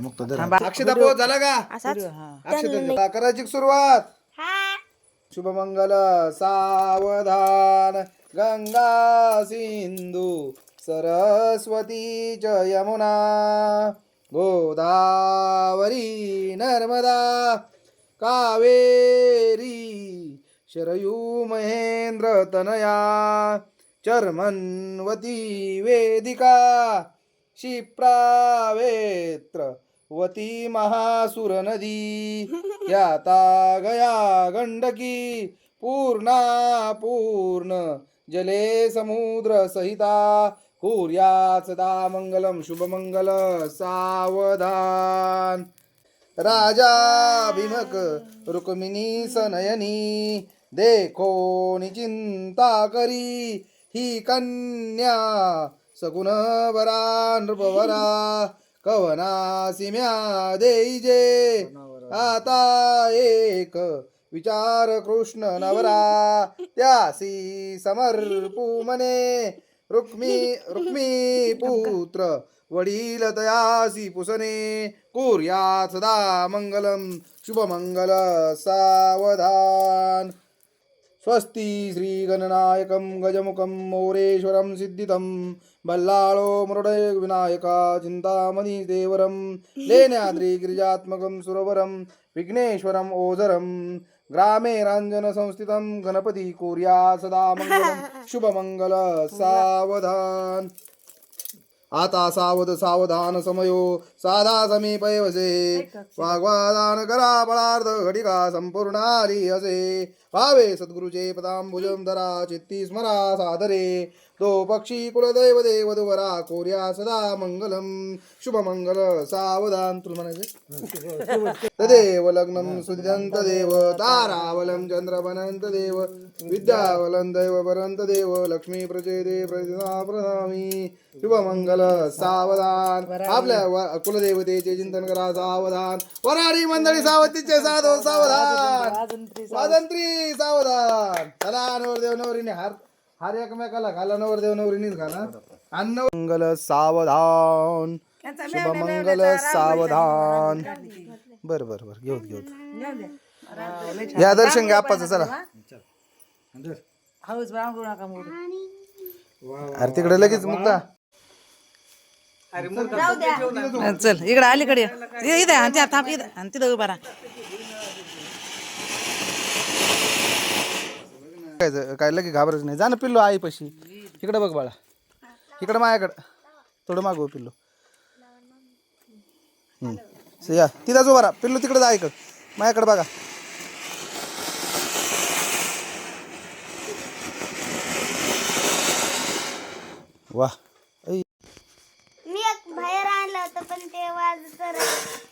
मुक्त अक्षता पोहोच झाला का? अक्षता करायची सुरुवात? शुभमंगल सावधान. गंगा सिंधू सरस्वती च यमुना गोदावरी नर्मदा. कावेरी शरयू महेंद्र तनया. चर्मन्वती वेदिका. क्षिप्रावेत्र वती महासुर नदी याता गया गंडकी पूर्णा पूर्ण जले समुद्र सहिता कुर्या सदा मंगलम शुभमंगल सावधान। राजा भीमक रुक्मिणी सनयनी देखो चिंता करी ही कन्या सगुण वरा नृपवरा कवना सिम्या देईजे. आता एक विचार कृष्ण नवरा त्यासी समर्पू मने. रुक्मी रुक्मी पुत्र वडील तयासी पुसने. कुर्या सदा मंगलम शुभमंगल सावधान. स्वस्ति श्रीगणनायकं गजमुखं मोरेश्वरं सिद्धितं बल्लाळो मृडय विनायका चिन्तामणि देवरं लेण्याद्रि गिरिजात्मकं सुरवरं विघ्नेश्वरम् ओझरं ग्रामे राञ्जनसंस्थितं गणपति कुर्या सदा मङ्गलं शुभमङ्गल सावधान। आता सावध सावधान समयो साधा समीपे वसे वाग्वादान करा बळार्थ घटिका संपूर्ण आली असे. भावे सद्गुरुचे पदांबुजम धरा चित्ती स्मरा सादरे. तो पक्षी कुलदैव देव दुवरा कोर्या सदा मंगलम। शुभमंगल सावधान। तुला म्हणायचं तदेव लग्नम सुदिदंत देव तारावलं चंद्रवनंत देव विद्यावलं दैव परंत देव लक्ष्मी प्रचेदे प्रणामी। शुभमंगल सावधान। आपल्या कुलदेवतेचे चिंतन करा सावधान। वराडी मंडळी सावतीचे साधो सावधान। स्वातंत्री सावधान। चला नवरदेव नवरीने हार हार एकमेकाला घाला नवरदेव नवरीनेच घाला अन्न मंगल सावधान. शुभमंगल सावधान. बर बर बर. घेऊ घेऊ. या दर्शन घ्या आप्पाचं चला. अरे तिकडे लगेच मुक्ता. चल इकडे अलीकडे ये. इथे आणि इथं तिथं उभा राहा. काय काय लगे घाबरायचं नाही. जा ना पिल्लो आई पशी इकडे बघ बाळा. इकडं माझ्याकडं थोडं मागव हो पिल्लो. हम्म. या. तिला जो बरा पिल्लो तिकडे जा इकडं. माझ्याकडे बघा. वा. ऐ. मी एक बाहेर आणलं होतं पण ते वाजत